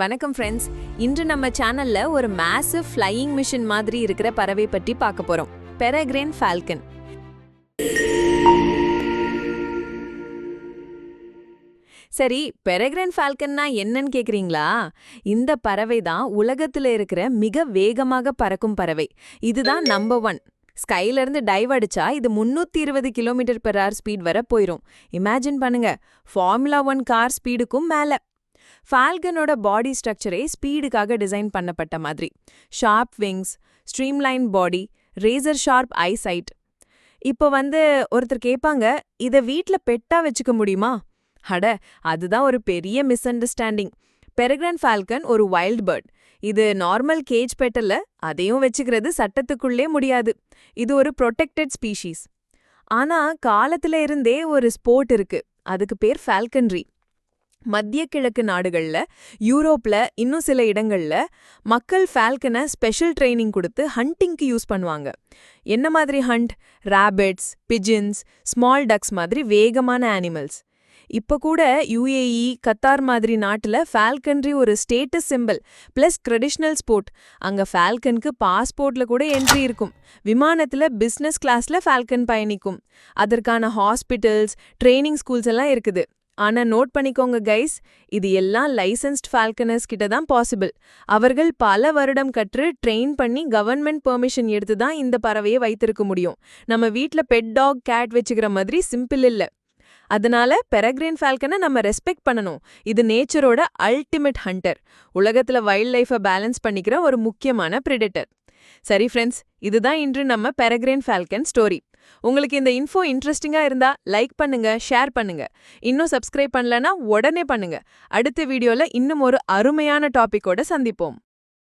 வணக்கம் ஃப்ரெண்ட்ஸ் இன்று நம்ம சேனல்ல ஒரு மேசிவ் ஃப்ளையிங் மிஷின் மாதிரி இருக்கிற பறவை பற்றி பார்க்க போறோம். பெரகிரேன் ஃபால்கன் சரி பெரகிரேன் ஃபால்கன்னா என்னன்னு கேக்குறீங்களா? இந்த பறவை தான் உலகத்துல இருக்கிற மிக வேகமாக பறக்கும் பறவை. இதுதான் நம்பர் ஒன் ஸ்கைல இருந்து டைவ் அடிச்சா இது முன்னூத்தி இருபது கிலோமீட்டர் பெர் ஹவர் ஸ்பீட் வரை போயிரும். இமேஜின் பண்ணுங்க. ஃபார்முலா ஒன் கார் ஸ்பீடுக்கும் மேலே. ஃபால்கனோட பாடி ஸ்ட்ரக்சரே ஸ்பீடுக்காக டிசைன் பண்ணப்பட்ட மாதிரி. Sharp wings streamline body racer sharp eyesight இப்போ வந்து ஒருத்தர் கேட்பாங்க இதை வீட்ல பெட்டா வச்சுக்க முடியுமா? அட அதுதான் ஒரு பெரிய மிஸ் அண்டர்ஸ்டாண்டிங் பெரக்ரன் ஃபால்கன் ஒரு வைல்ட் பேர்ட் இது நார்மல் கேஜ் பெட்டல்ல அதையும் வச்சுக்கிறது சட்டத்துக்குள்ளே முடியாது. இது ஒரு ப்ரொடெக்டட் ஸ்பீஷீஸ் ஆனா காலத்துல இருந்தே ஒரு ஸ்போர்ட் இருக்கு. அதுக்கு பேர் ஃபால்கன்ரி மத்திய கிழக்கு நாடுகள்ல யூரோப்ல இன்னும் சில இடங்கள்ல மக்கள் ஃபால்கனை ஸ்பெஷல் ட்ரைனிங் கொடுத்து ஹண்டிங்க்கு யூஸ் பண்ணுவாங்க. என்ன மாதிரி hunt rabbits pigeons small ducks மாதிரி வேகமான அனிமல்ஸ் இப்ப கூட யுஏஇ கத்தார் மாதிரி நாட்டுல ஃபால்கன்ரி ஒரு status simple plus traditional sport அங்க ஃபால்கனுக்கு பாஸ்போர்ட்ல கூட என்ட்ரி இருக்கும். விமானத்துல பிசினஸ் கிளாஸ்ல ஃபால்கன் பயணிக்கும். அதற்கான ஹாஸ்பிட்டல்ஸ் ட்ரைனிங் ஸ்கூல்ஸ் எல்லாம் இருக்குது. ஆனா நோட் பண்ணிக்கோங்க கைஸ் இது எல்லாம் லைசன்ஸ்ட் ஃபால்கனர்ஸ் கிட்ட தான் பாசிபிள் அவர்கள் பல வருடம் கற்று ட்ரெயின் பண்ணி கவர்மெண்ட் பெர்மிஷன் எடுத்து தான் இந்த பறவையை வைத்திருக்க முடியும். நம்ம வீட்ல பெட் டாக் கேட் வச்சுக்கிற மாதிரி சிம்பிள் இல்ல. அதனால பெரக்ரீன் ஃபால்கனை நம்ம ரெஸ்பெக்ட் பண்ணணும். இது நேச்சரோட அல்டிமேட் ஹண்டர் உலகத்துல வைல்ட் லைஃபை பேலன்ஸ் பண்ணிக்கிற ஒரு முக்கியமான பிரிடெட்டர் சரி ஃப்ரெண்ட்ஸ் இதுதான் இன்று நம்ம பெரக்ரேன் ஃபால்கன் ஸ்டோரி உங்களுக்கு இந்த இன்ஃபோ இன்ட்ரெஸ்டிங்கா இருந்தா லைக் பண்ணுங்க ஷேர் பண்ணுங்க. இன்னும் சப்ஸ்கிரைப் பண்ணலனா உடனே பண்ணுங்க. அடுத்த வீடியோல இன்னும் ஒரு அருமையான டாபிக்கோட சந்திப்போம்.